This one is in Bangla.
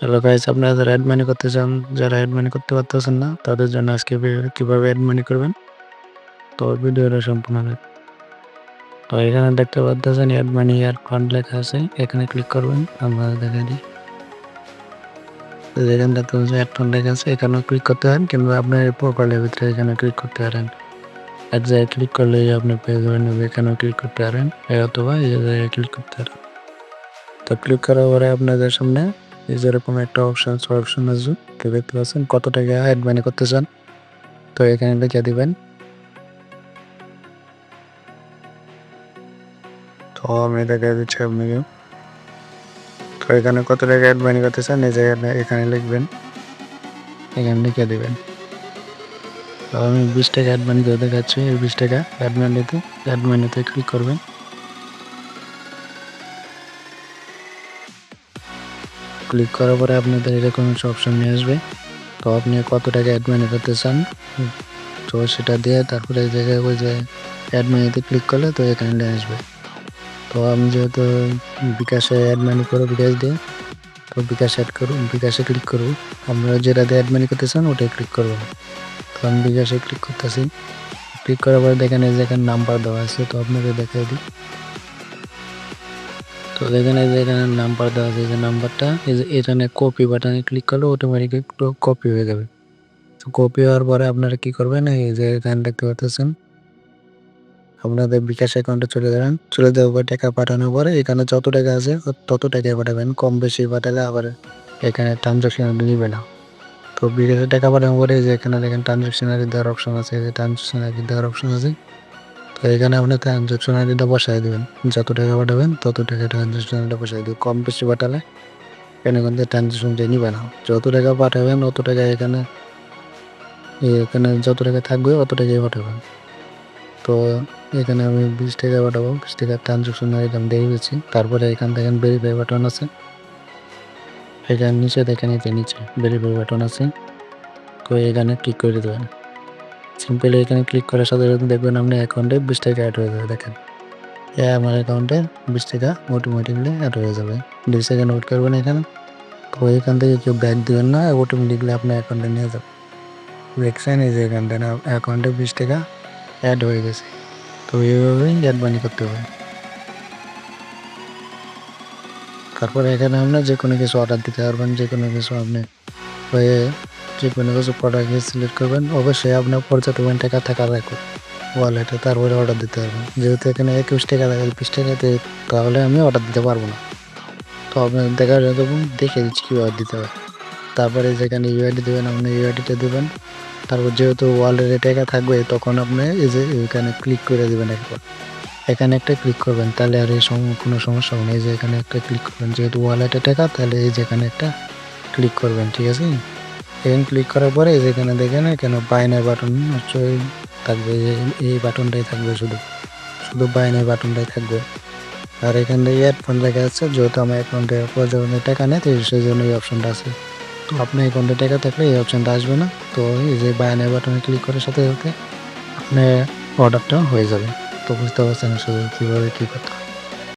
হ্যালো গাইস আপনারা যারা অ্যাড মানি করতে চান, যারা অ্যাড মানি করতে পারতেছেন না, তাদের জন্য আজকে কীভাবে অ্যাড মানি করবেন? তো ভিডিওটা সম্পূর্ণ তো এখানে দেখতে পাচ্ছেন অ্যাড মানি অ্যাড ফান্ড লেখা আছে। এখানে ক্লিক করবেন, আমরা দেখা দিই। তো যেখানে দেখতে পাচ্ছেন অ্যাড ফান্ড লেখা আছে। এখানেও ক্লিক করতে পারেন, কিংবা আপনার প্রোফাইলের ভিতরে এখানে ক্লিক করতে পারেন। এক জায়গায় ক্লিক করলে আপনি পেয়ে যাবেন, এখানেও ক্লিক করতে পারেন অথবা এই জায়গায় ক্লিক করতে পারেন। তো ক্লিক করার পরে আপনাদের সামনে এই যেরকম একটা অপশন অপশন আসবে দেখতে পাচ্ছেন? কত টাকা অ্যাড মানি করতে চান? তো এখানে লিখে দিবেন। তো আমি দেখা দিচ্ছি আপনাকে। তো এখানে কত টাকা অ্যাড মানি করতে চান? এই জায়গায় এখানে লিখবেন। এখানে লিখে দিবেন। তো আমি বিশ টাকা অ্যাড মানি করে দেখাচ্ছি। এই বিশ টাকা অ্যাড মানিতে অ্যাড মানিতে ক্লিক করবেন। ক্লিক করার পরে আপনাদের এরকম অপশন নিয়ে আসবে। তো আপনি কত টাকা অ্যাড করতে চান? তো সেটা দিয়ে তারপরে এই জায়গায় ওই যে অ্যাড মানিতে ক্লিক করলে তো এখানে নিয়ে আসবে। তো আমি যেহেতু বিকাশে অ্যাড করো বিকাশ দিয়ে, তো বিকাশ অ্যাড করুন বিকাশে ক্লিক করব। আমরা যেটা দিয়ে অ্যাড মানি করতে চান, ওটাই ক্লিক করব। তো আমি বিকাশে ক্লিক করতেছি। ক্লিক করার পরে দেখেন এই যে এখানে নাম্বার দেওয়া আছে, তো আপনাকে দেখাই দিই। তো এখানে যে এখানে নাম্বার দেওয়া আছে, যে নাম্বারটা এই যে এখানে কপি বাটনে ক্লিক করলে অটোমেটিক একটু কপি হয়ে যাবে। তো কপি হওয়ার পরে আপনারা কি করবেন, এই যে এখানে দেখতে পাচ্ছেন আপনাদের বিকাশ অ্যাকাউন্টে চলে যাবেন। চলে যাওয়ার পর টাকা পাঠানোর পরে এখানে যত টাকা আছে, তত টাকায় পাঠাবেন, কম বেশি পাঠালে আবার এখানে ট্রানজাকশন নিবে না। তো বিকাশে টাকা পাঠানোর পরে যে এখানে দেখেন ট্রানজাকশন ট্রানজাকশনারি দেওয়ার অপশন আছে যে ট্রানজাকশনারি দেওয়ার অপশন আছে। তো এখানে আপনি ট্রানজাকশন আইডিটা বসাই দেবেন। যত টাকা পাঠাবেন, তত টাকা ট্রানজাকশন আইডিটা বসাই দেবেন। কম বেশি পাঠালে এখানে কিন্তু ট্রানজাকশনটা নিবে না। যত টাকা পাঠাবেন, অত টাকা এখানে এখানে যত টাকা থাকবে, অত টাকাই পাঠাবেন। তো এখানে আমি বিশ টাকা পাঠাবো, বিশ টাকা ট্রানজাকশন আমি দিয়ে দিচ্ছি তারপরে এখান থেকে ভেরিফাই বাটন আছে। এখানে নিচে দেখেন যে নিচে ভেরিফাই বাটন আছে। তো এখানে ক্লিক করে দেবেন। সিম্পলি এখানে ক্লিক করার সাথে সাথে দেখবেন আপনার অ্যাকাউন্টে বিশ টাকা অ্যাড হয়ে যাবে, দেখেন। হ্যাঁ আমার অ্যাকাউন্টে বিশ টাকা অটোমেটিকলি অ্যাড হয়ে যাবে। দুই সেকেন্ড ওয়েট করবেন এখানে। তো এখান থেকে কেউ ব্যাক দেবেন না অটোমেটিকলি আপনার অ্যাকাউন্টে নিয়ে যাবে। দেখছেন এই যে এখান থেকে অ্যাকাউন্টে বিশ টাকা অ্যাড হয়ে গেছে। তো এইভাবেই অ্যাড মানি করতে হবে। তারপরে এখানে আপনার যে কোনো কিছু অর্ডার দিতে পারবেন যে কোনো কিছু আপনি হয়ে যে কোনো কিছু প্রোডাক্ট সিলেক্ট করবেন। অবশ্যই আপনার পর্যাপ্ত পরিমাণ টাকা থাকা রাখুন ওয়ালেটে তারপরে অর্ডার দিতে পারবেন। যেহেতু এখানে একুশ টাকা বিশ টাকাতে তাহলে আমি অর্ডার দিতে পারব না। তো আপনার দেখা যাবে, দেখে দিচ্ছি কীভাবে দিতে হবে তারপরে যেখানে ইউআইডি দেবেন, আপনি ইউআইডিটা দেবেন। তারপর যেহেতু ওয়ালেটে টাকা থাকবে, তখন আপনি এই যে এখানে ক্লিক করে দেবেন একবার। এখানে একটা ক্লিক করবেন, তাহলে আর এই কোনো সমস্যা হবে না। যে এখানে একটা ক্লিক করবেন, যেহেতু ওয়ালেটে টাকা, তাহলে এই যে এখানে একটা ক্লিক করবেন, ঠিক আছে? এখানে ক্লিক করার পরে এই যে এখানে দেখেন, এখানে বাইনের বাটন নিশ্চয়ই থাকবে, এই বাটনটাই থাকবে শুধু। শুধু বাইনের বাটনটাই থাকবে। আর এখান থেকে হেডফোন লেখা আছে, যেহেতু আমার অ্যাকাউন্টে পর্যাপ্ত টাকা নেই, তো সেই জন্য এই অপশনটা আছে। তো আপনার অ্যাকাউন্টে টাকা থাকলে এই অপশনটা আসবে না। তো এই যে বায়ানের বাটনে ক্লিক করার সাথে সাথে আপনার অর্ডারটা হয়ে যাবে। তো বুঝতে পারছেন শুধু কীভাবে কী করতে